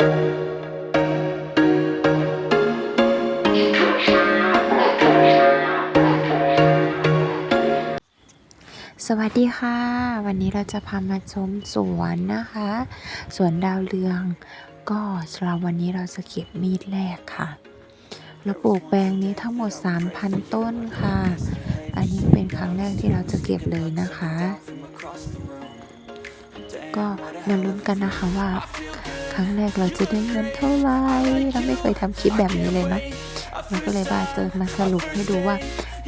สวัสดีค่ะ วันนี้เราจะพามาชมสวนนะคะ สวนดาวเรือง ก็สำหรับวันนี้เราจะเก็บมีดแรกค่ะเราปลูกแปลงนี้ทั้งหมด 3,000 ต้นค่ะ อันนี้เป็นครั้งแรกที่เราจะเก็บเลยนะคะ ก็มาลุ้นกันนะคะว่า รั้งแรกเราจะได้เงินเท่าไหร่เราไม่เคยทำคลิปแบบนี้เลยนะเราก็เลยว่าจะมาสรุปให้ดูว่า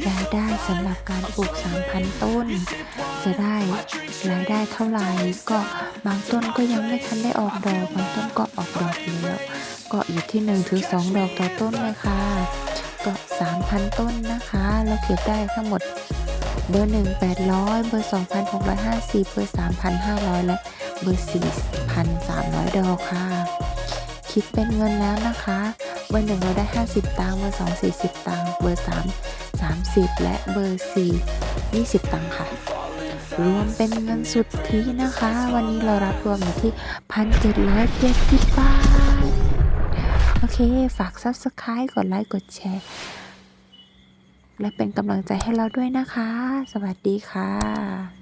รายได้สำหรับการปลูก 3,000 ต้น จะได้รายได้เท่าไหร่ก็บางต้นก็ยังไม่ทันได้ออกดอกบางต้นก็ออกดอกแล้วก็อยู่ที่1ถึง2ดอกต่อต้นเลยค่ะก็ 3,000 ต้นนะคะ เราเก็บได้ทั้งหมดเบอร์ 1 800 เบอร์ 2,650 เบอร์ 3,500 และ เบอร์4,300ดอกค่ะ คิดเป็นเงินแล้วนะคะ เบอร์1เราได้50ตังค์เบอร์2 40ตังค์เบอร์3 30และเบอร์4 20ตังค์ค่ะ รวมเป็นเงินสุทธินะคะ วันนี้เรารับรวมอยู่ที่1,770บาท โอเค ฝาก Subscribe กดไลค์ กดแชร์ และเป็นกำลังใจให้เราด้วยนะคะ สวัสดีค่ะ